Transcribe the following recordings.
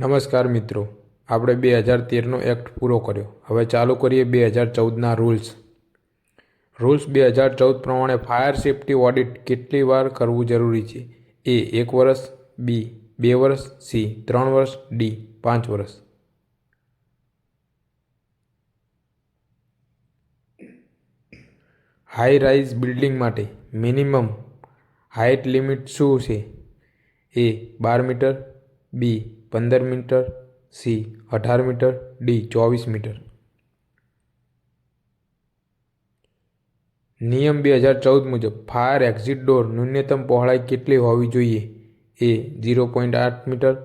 નમસ્કાર મિત્રો, આપણે બે હજાર તેરનો એક્ટ પૂરો કર્યો. હવે ચાલુ કરીએ બે હજાર ચૌદના રૂલ્સ. રૂલ્સ બે હજાર ચૌદ પ્રમાણે ફાયર સેફ્ટી ઓડિટ કેટલી વાર કરવું જરૂરી છે? એ એક વર્ષ, બી બે વર્ષ, સી ત્રણ વર્ષ, ડી પાંચ વર્ષ. હાઈ રાઇઝ બિલ્ડિંગ માટે મિનિમમ હાઇટ લિમિટ શું છે? એ બાર મીટર બી, પંદર મીટર, સી, અઢાર મીટર, ડી, ચોવીસ મીટર. નિયમ બે હજાર ચૌદ મુજબ ફાયર એક્ઝિટ ડોર ન્યૂનતમ પહોળાઈ કેટલી હોવી જોઈએ? એ, ઝીરો પોઈન્ટ આઠ મીટર,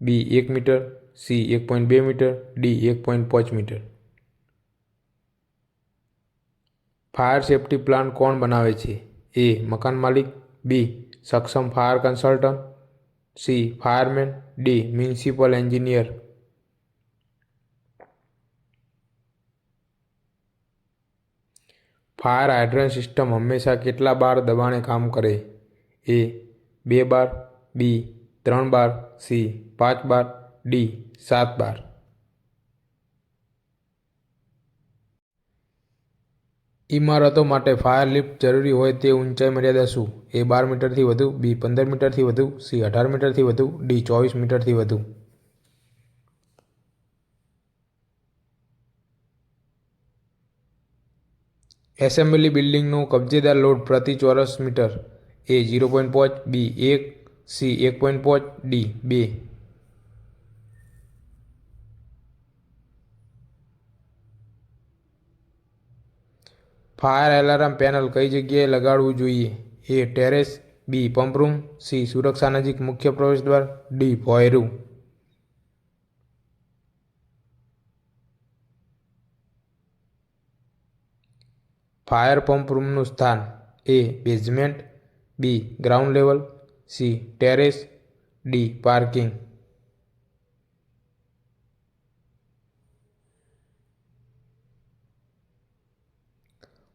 બી, એક મીટર, સી, એક પોઈન્ટ બે મીટર, ડી, એક પોઈન્ટ પાંચ મીટર. ફાયર સેફ્ટી પ્લાન કોણ બનાવે છે? એ, મકાન માલિક, બી, સક્ષમ fire consultant C fireman D municipal engineer fire hydrant system હંમેશા કેટલા બાર દબાણે કામ કરે? એ, બે બાર, બી, ત્રણ બાર, સી, પાંચ બાર, ડી, સાત બાર. ઇમારતો માટે ફાયર લિફ્ટ જરૂરી હોય તે ઊંચાઈ મર્યાદા શું? એ બાર મીટરથી વધુ, બી પંદર મીટરથી વધુ, સી અઢાર મીટરથી વધુ, ડી ચોવીસ મીટરથી વધુ. એસેમ્બલી બિલ્ડિંગનો કબજેદાર લોડ પ્રતિ ચોરસ મીટર. એ ઝીરો પોઈન્ટ પાંચ, બી એક, સી એક પોઈન્ટ પાંચ, ડી બે. ફાયર એલાર્મ પેનલ કઈ જગ્યાએ લગાડવું જોઈએ? A terrace, B pump room, C સુરક્ષા નજીક મુખ્ય પ્રવેશદ્વાર ડી ભોય રૂમ. ફાયર પંપ રૂમનું સ્થાન, A basement, B ground level, C terrace, D parking.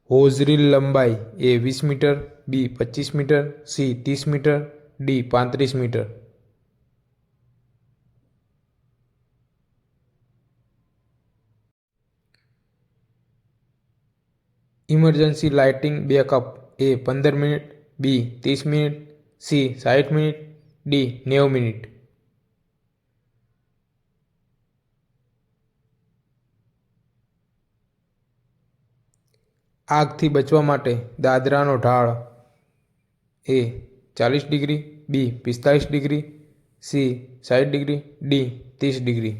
Hose reel લંબાઈ એ વીસ મીટર, બી પચીસ મીટર, સી ત્રીસ મીટર, ડી પાંત્રીસ metre. Emergency lighting backup A પંદર મિનિટ, બી ત્રીસ મિનિટ, સી સાઠ મિનિટ, ડી નેવું મિનિટ. આગથી બચવા માટે દાદરાનો ઢાળ એ ચાલીસ ડિગ્રી, બી પિસ્તાલીસ ડિગ્રી, સી સાઠ ડિગ્રી, ડી ત્રીસ degree.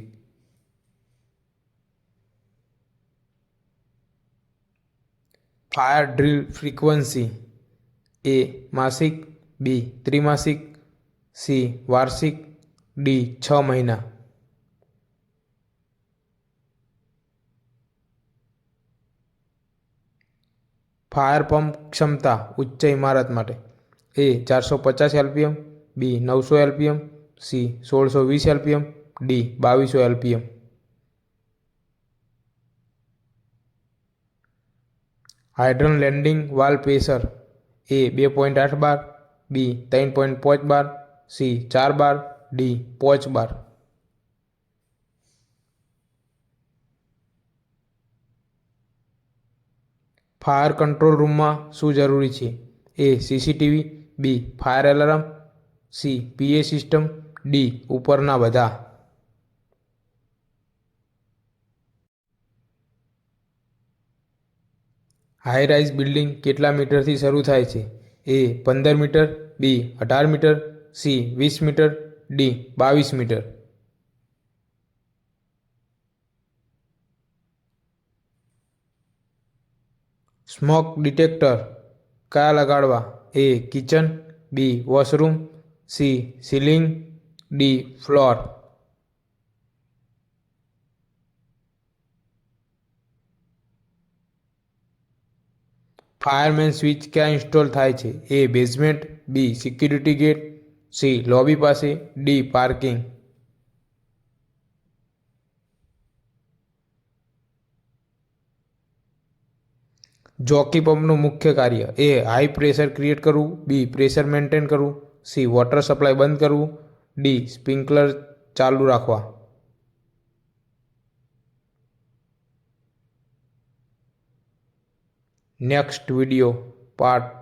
Fire drill frequency A માસિક, બી ત્રિમાસિક, સી વાર્ષિક, ડી છ મહિના. ફાયર પંપ ક્ષમતા ઉચ્ચ ઇમારત માટે. એ ચારસો પચાસ એલપીએમ, બી નવસો એલપીએમ, સી સોળસો વીસ એલપીએમ, ડી બાવીસો એલપીએમ. હાઇડ્રન લેન્ડિંગ વાલ પ્રેશર, એ બે પોઈન્ટ આઠ બાર, બી ત્રણ પોઈન્ટ પાંચ બાર, સી ચાર બાર, ડી પાંચ બાર. ફાયર કંટ્રોલ રૂમમાં શું જરૂરી છે? A, CCTV. B, fire alarm. C, PA system. D, ઉપરના બધા. હાઈ રાઇઝ બિલ્ડિંગ કેટલા મીટરથી શરૂ થાય છે? એ, પંદર મીટર. બી, અઢાર મીટર. સી, વીસ મીટર. ડી, બાવીસ મીટર. સ્મોક ડિટેક્ટર કયા લગાડવા, A kitchen, B washroom, C ceiling, D floor. Fireman switch ક્યાં ઇન્સ્ટોલ થાય છે? A basement, B security gate, C lobby પાસે, ડી પાર્કિંગ. જોકી પંપનું મુખ્ય કાર્ય એ હાઈ પ્રેશર ક્રિએટ કરવું, બી પ્રેશર મેન્ટેન કરવું, સી વોટર સપ્લાય બંધ કરવું, ડી સ્પ્રિંકલર ચાલુ રાખવા. Next video part